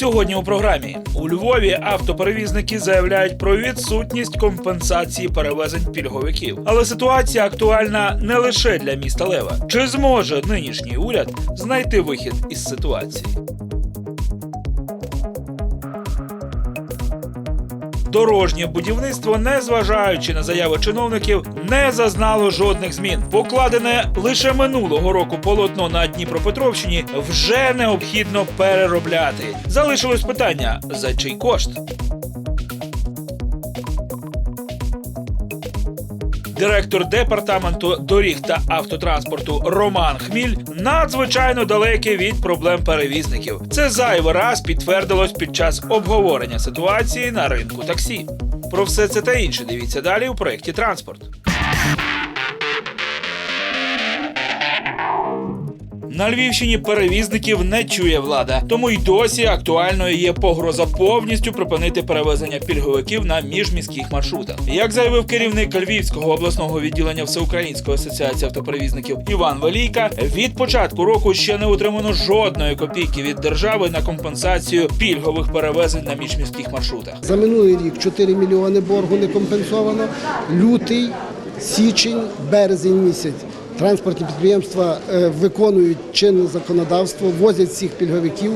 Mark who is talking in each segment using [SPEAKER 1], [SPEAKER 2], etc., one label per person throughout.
[SPEAKER 1] Сьогодні у програмі у Львові автоперевізники заявляють про відсутність компенсації перевезень пільговиків. Але ситуація актуальна не лише для міста Лева. Чи зможе нинішній уряд знайти вихід із ситуації? Дорожнє будівництво, незважаючи на заяви чиновників, не зазнало жодних змін. Покладене лише минулого року полотно на Дніпропетровщині вже необхідно переробляти. Залишилось питання: за чий кошт? Директор департаменту доріг та автотранспорту Роман Хміль надзвичайно далекий від проблем перевізників. Це зайвий раз підтвердилось під час обговорення ситуації на ринку таксі. Про все це та інше дивіться далі у проєкті Транспорт. На Львівщині перевізників не чує влада, тому й досі актуальною є погроза повністю припинити перевезення пільговиків на міжміських маршрутах. Як заявив керівник Львівського обласного відділення Всеукраїнської асоціації автоперевізників Іван Велійка, від початку року ще не отримано жодної копійки від держави на компенсацію пільгових перевезень на міжміських маршрутах.
[SPEAKER 2] За минулий рік 4 мільйони боргу не компенсовано. Лютий, січень, березень місяць. Транспортні підприємства е, виконують чинне законодавство, возять всіх пільговиків.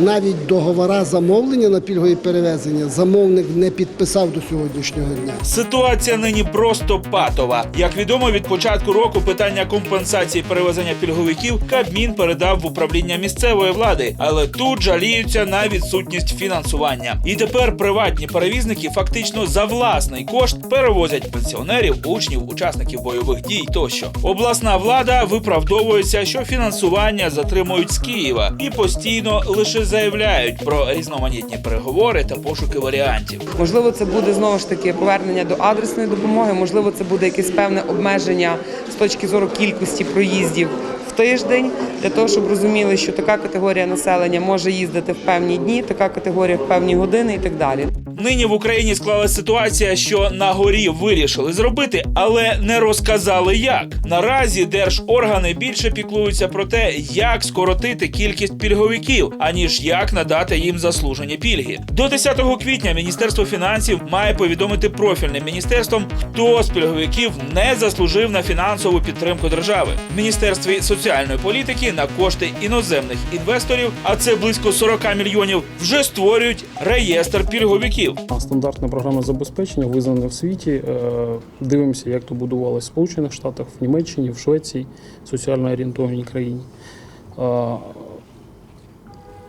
[SPEAKER 2] Навіть договора замовлення на пільгові перевезення замовник не підписав до сьогоднішнього дня.
[SPEAKER 1] Ситуація нині просто патова. Як відомо, від початку року питання компенсації перевезення пільговиків Кабмін передав в управління місцевої влади, але тут жаліються на відсутність фінансування. І тепер приватні перевізники фактично за власний кошт перевозять пенсіонерів, учнів, учасників бойових дій тощо. Обласна влада виправдовується, що фінансування затримують з Києва і постійно лише заявляють про різноманітні переговори та пошуки варіантів.
[SPEAKER 3] Можливо, це буде знову ж таки повернення до адресної допомоги. Можливо, це буде якесь певне обмеження з точки зору кількості проїздів в тиждень, для того, щоб розуміли, що така категорія населення може їздити в певні дні, така категорія в певні години і так далі.
[SPEAKER 1] Нині в Україні склалася ситуація, що на горі вирішили зробити, але не розказали як. Наразі держоргани більше піклуються про те, як скоротити кількість пільговиків, аніж як надати їм заслужені пільги. До 10 квітня Міністерство фінансів має повідомити профільним міністерством, хто з пільговиків не заслужив на фінансову підтримку держави. В міністерстві соціальної політики на кошти іноземних інвесторів, а це близько 40 мільйонів, вже створюють реєстр пільговиків.
[SPEAKER 4] А Стандартне програмне забезпечення визнане в світі. Е, Дивимося, як то будувалося в Сполучених Штатах, в Німеччині, в Швеції, соціально орієнтованій країні.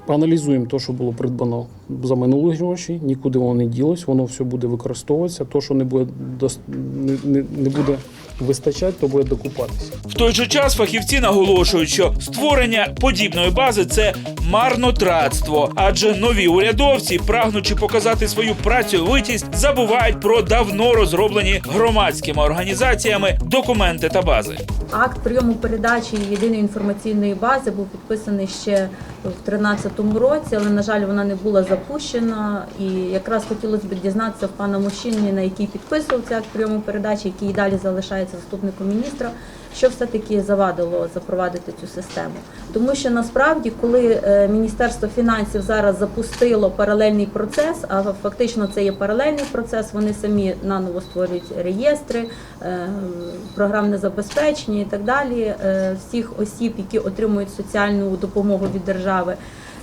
[SPEAKER 4] Аналізуємо те, що було придбано за минулі гроші, нікуди воно не ділось, воно все буде використовуватися. То, що не буде, не, не буде вистачати, то буде докупатися.
[SPEAKER 1] В той же час фахівці наголошують, що створення подібної бази це марнотратство, адже нові урядовці, прагнучи показати свою працьовитість, забувають про давно розроблені громадськими організаціями документи та бази.
[SPEAKER 5] Акт прийому передачі єдиної інформаційної бази був підписаний ще в 2013 році, але на жаль, вона не була запущена. І якраз хотілося б дізнатися в пана Мужчині, на який підписував цей акт прийому передачі, який і далі залишається заступником міністра. Що все-таки завадило запровадити цю систему? Тому що насправді, коли е, Міністерство фінансів зараз запустило паралельний процес, а фактично це є паралельний процес, вони самі наново створюють реєстри, е, програмне забезпечення і так далі, е, всіх осіб, які отримують соціальну допомогу від держави.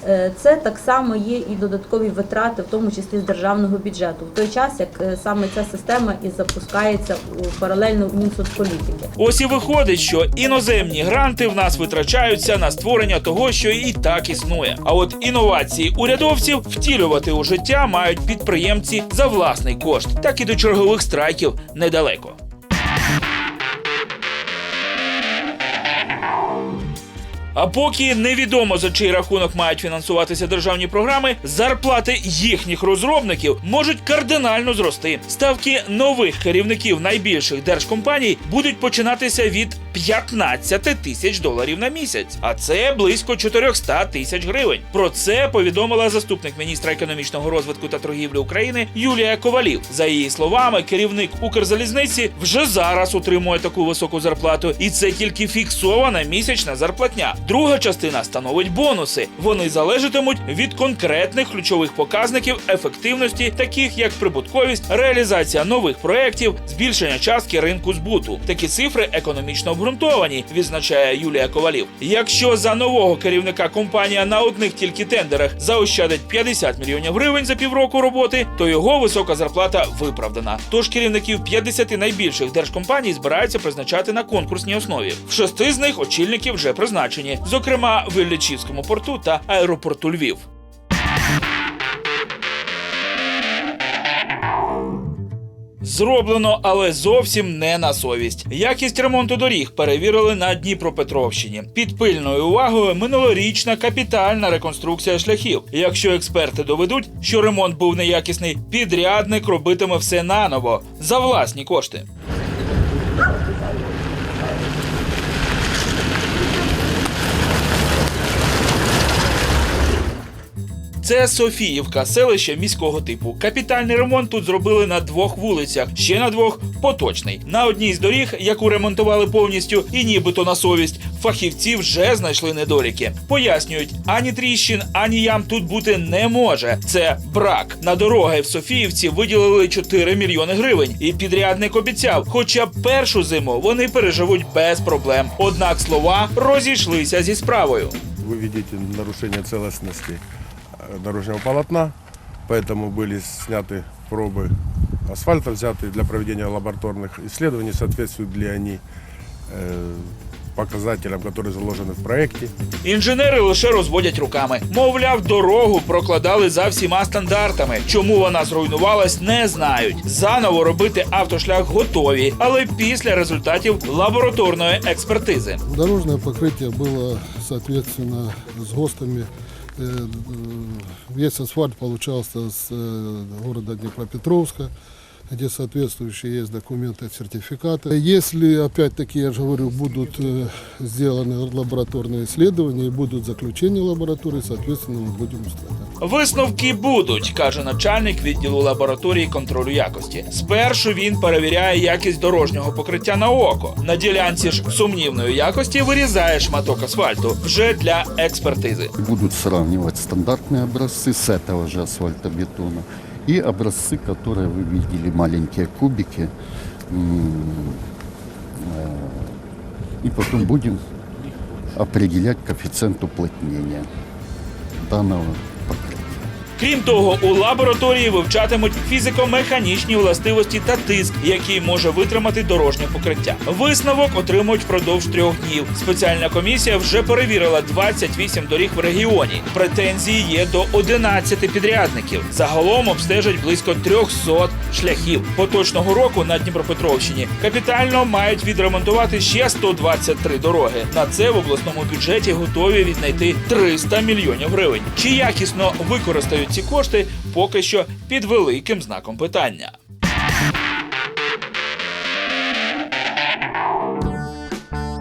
[SPEAKER 5] Е, Це так само є і додаткові витрати, в тому числі з державного бюджету, в той час як е, саме ця система і запускається у паралельно в Мінсоцполітики.
[SPEAKER 1] Ось і виходить, що іноземні гранти в нас витрачаються на створення того, що і так існує. А от інновації урядовців втілювати у життя мають підприємці за власний кошт, так і до чергових страйків недалеко. А поки невідомо за чий рахунок мають фінансуватися державні програми, зарплати їхніх розробників можуть кардинально зрости. Ставки нових керівників найбільших держкомпаній будуть починатися від 15 тисяч доларів на місяць, а це близько 400 тисяч гривень. Про це повідомила заступник міністра економічного розвитку та торгівлі України Юлія Ковалів. За її словами, керівник Укрзалізниці вже зараз отримує таку високу зарплату, і це тільки фіксована місячна зарплатня. Друга частина становить бонуси. Вони залежатимуть від конкретних ключових показників ефективності, таких як прибутковість, реалізація нових проєктів, збільшення частки ринку збуту. Такі цифри економічно обґрунтовані, відзначає Юлія Ковалів. Якщо за нового керівника компанія на одних тільки тендерах заощадить 50 мільйонів гривень за півроку роботи, то його висока зарплата виправдана. Тож керівників 50 найбільших держкомпаній збираються призначати на конкурсній основі. В шести з них очільники вже призначені, зокрема в Іллічівському порту та аеропорту Львів. Зроблено, але зовсім не на совість. Якість ремонту доріг перевірили на Дніпропетровщині. Під пильною увагою минулорічна капітальна реконструкція шляхів. Якщо експерти доведуть, що ремонт був неякісний, підрядник робитиме все наново за власні кошти. Це Софіївка, селище міського типу. Капітальний ремонт тут зробили на двох вулицях, ще на двох поточний. На одній з доріг, яку ремонтували повністю, і нібито на совість, фахівці вже знайшли недоліки. Пояснюють, ані тріщин, ані ям тут бути не може. Це брак. На дороги в Софіївці виділили 4 мільйони гривень, і підрядник обіцяв, хоча першу зиму вони переживуть без проблем. Однак слова розійшлися зі справою.
[SPEAKER 6] вы видите нарушение целостности э, дорожного полотна, поэтому были сняты пробы асфальта, взятые для проведения лабораторных исследований, соответствуют ли они э, показателям, которые заложены в проекте.
[SPEAKER 1] Інженери лише розводять руками. Мовляв, дорогу прокладали за всіма стандартами. Чому вона зруйнувалась, не знають. Заново робити автошлях готові, але після результатів лабораторної експертизи.
[SPEAKER 7] Дорожное покрытие было, соответственно, с ГОСТами. Э, э, Весь асфальт получался с э, города Днепропетровска, где соответствующие есть документы, сертификаты. Если, опять-таки, я же говорю, будут э, сделаны лабораторные исследования и будут заключения лаборатории, соответственно, мы будем устранять.
[SPEAKER 1] Висновки будуть, каже начальник відділу лабораторії контролю якості. Спершу він перевіряє якість дорожнього покриття на око. На ділянці ж сумнівної якості вирізає шматок асфальту вже для експертизи.
[SPEAKER 8] Будут сравнивать стандартные образцы с этого же асфальтобетона и образцы, которые вы видели, маленькие кубики. М, э, И потом будем определять коэффициент уплотнения данного покрытия.
[SPEAKER 1] Крім того, у лабораторії вивчатимуть фізико-механічні властивості та тиск, який може витримати дорожнє покриття. Висновок отримують впродовж трьох днів. Спеціальна комісія вже перевірила 28 доріг в регіоні. Претензії є до 11 підрядників. Загалом обстежать близько 300 шляхів. Поточного року на Дніпропетровщині капітально мають відремонтувати ще 123 дороги. На це в обласному бюджеті готові віднайти 300 мільйонів гривень. Чи якісно використають ці кошти, поки що під великим знаком питання.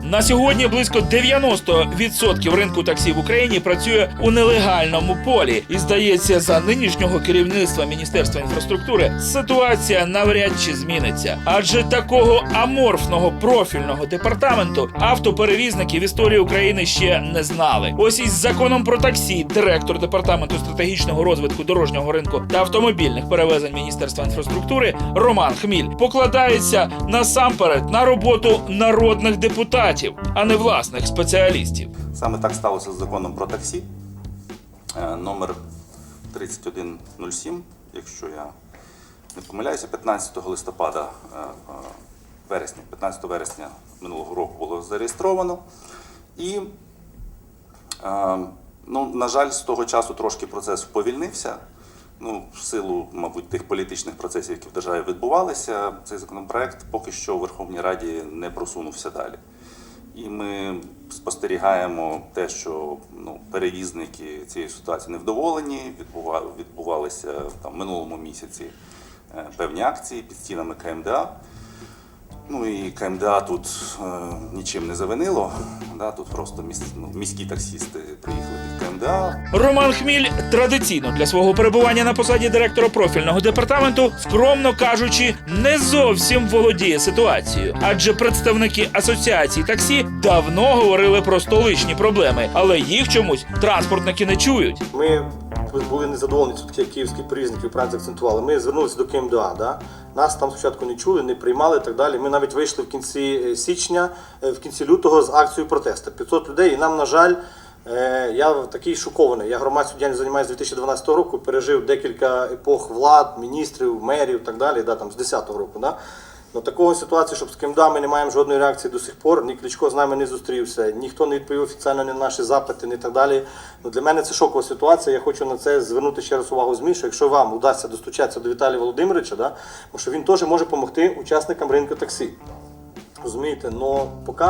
[SPEAKER 1] На сьогодні близько 90% ринку таксі в Україні працює у нелегальному полі. І здається, за нинішнього керівництва Міністерства інфраструктури ситуація навряд чи зміниться. Адже такого аморфного профільного департаменту автоперевізники в історії України ще не знали. Ось із законом про таксі директор департаменту стратегічного розвитку дорожнього ринку та автомобільних перевезень Міністерства інфраструктури Роман Хміль покладається насамперед на роботу народних депутатів, а не власних спеціалістів.
[SPEAKER 9] Саме так сталося з законом про таксі, е, номер 3107, якщо я не помиляюся, 15 листопада е, е, вересня, 15 вересня минулого року було зареєстровано. І, ну, на жаль, з того часу трошки процес повільнився. Ну, в силу, мабуть, тих політичних процесів, які в державі відбувалися, цей законопроект поки що в Верховній Раді не просунувся далі. І ми спостерігаємо те, що ну, перевізники цієї ситуації невдоволені. Відбува, відбувалися там в минулому місяці е, певні акції під стінами КМДА. Ну і КМДА тут е, нічим не завинило. Да, тут просто міс, ну, міські таксісти приїхали під
[SPEAKER 1] Роман Хміль традиційно для свого перебування на посаді директора профільного департаменту, скромно кажучи, не зовсім володіє ситуацією, адже представники асоціації таксі давно говорили про столичні проблеми, але їх чомусь транспортники не чують.
[SPEAKER 10] Ми були незадоволені як київські перевізники правильно заакцентували. Ми звернулися до КМДА. Да? Нас там спочатку не чули, не приймали і так далі. Ми навіть вийшли в кінці е, січня, е, в кінці лютого з акцією протесту. 500 людей, і нам, на жаль, я такий шокований. Я громадською діяльністю займаюся з 2012 року, пережив декілька епох влад, міністрів, мерів і так далі, да, там, з 10-го року. Да? Ну, такого ситуації, щоб з КМДА ми не маємо жодної реакції до сих пор. Ні Кличко з нами не зустрівся, ніхто не відповів офіційно на наші запити, ні так далі. Ну, для мене це шокова ситуація. Я хочу на це звернути ще раз увагу ЗМІ, що якщо вам вдасться достучатися до Віталія Володимировича, да, що він теж може допомогти учасникам ринку таксі. Розумієте, але поки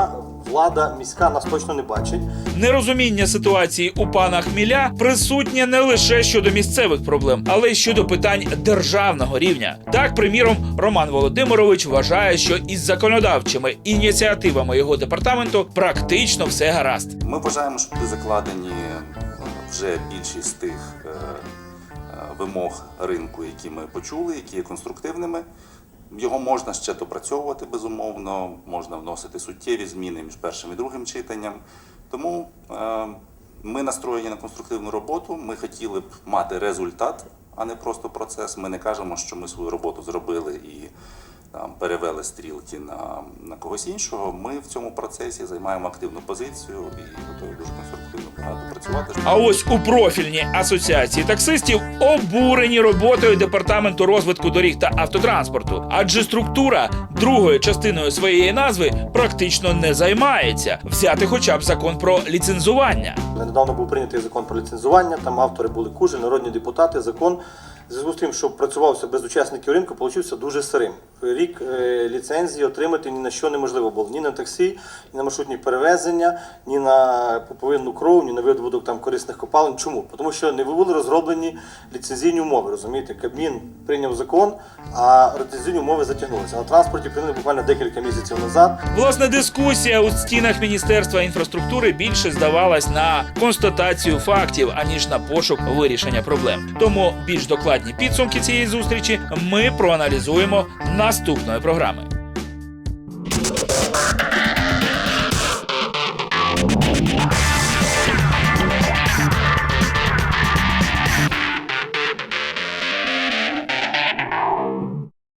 [SPEAKER 10] влада міська нас точно не бачить.
[SPEAKER 1] Нерозуміння ситуації у пана Хміля присутнє не лише щодо місцевих проблем, але й щодо питань державного рівня. Так, приміром, Роман Володимирович вважає, що із законодавчими ініціативами його департаменту практично все гаразд.
[SPEAKER 9] Ми вважаємо, що туди закладені е, вже більшість тих е, е, вимог ринку, які ми почули, які є конструктивними. Його можна ще допрацьовувати, безумовно, можна вносити суттєві зміни між першим і другим читанням. Тому е, ми настроєні на конструктивну роботу. Ми хотіли б мати результат, а не просто процес. Ми не кажемо, що ми свою роботу зробили і там, перевели стрілки на, на когось іншого. Ми в цьому процесі займаємо активну позицію і готові дуже конструктивно багато працювати.
[SPEAKER 1] А ось у профільній асоціації таксистів обурені роботою департаменту розвитку доріг та автотранспорту, адже структура другою частиною своєї назви практично не займається взяти хоча б закон про ліцензування.
[SPEAKER 10] Недавно був прийнятий закон про ліцензування, там автори були кужі, народні депутати. Закон зв'язку з тим, що працювався без учасників ринку, получився дуже сирим. Рік е, ліцензії отримати ні на що неможливо було. Ні на таксі, ні на маршрутні перевезення, ні на пуповинну кров, ні на видобуток там корисних копалин. Чому? Тому що не були розроблені ліцензійні умови. Розумієте, Кабмін прийняв закон, а ліцензійні умови затягнулися. На транспорті прийняли буквально декілька місяців назад.
[SPEAKER 1] Власне, дискусія у стінах Міністерства інфраструктури більше здавалась на констатацію фактів, аніж на пошук вирішення проблем. Тому більш докладні підсумки цієї зустрічі ми проаналізуємо наступної програми.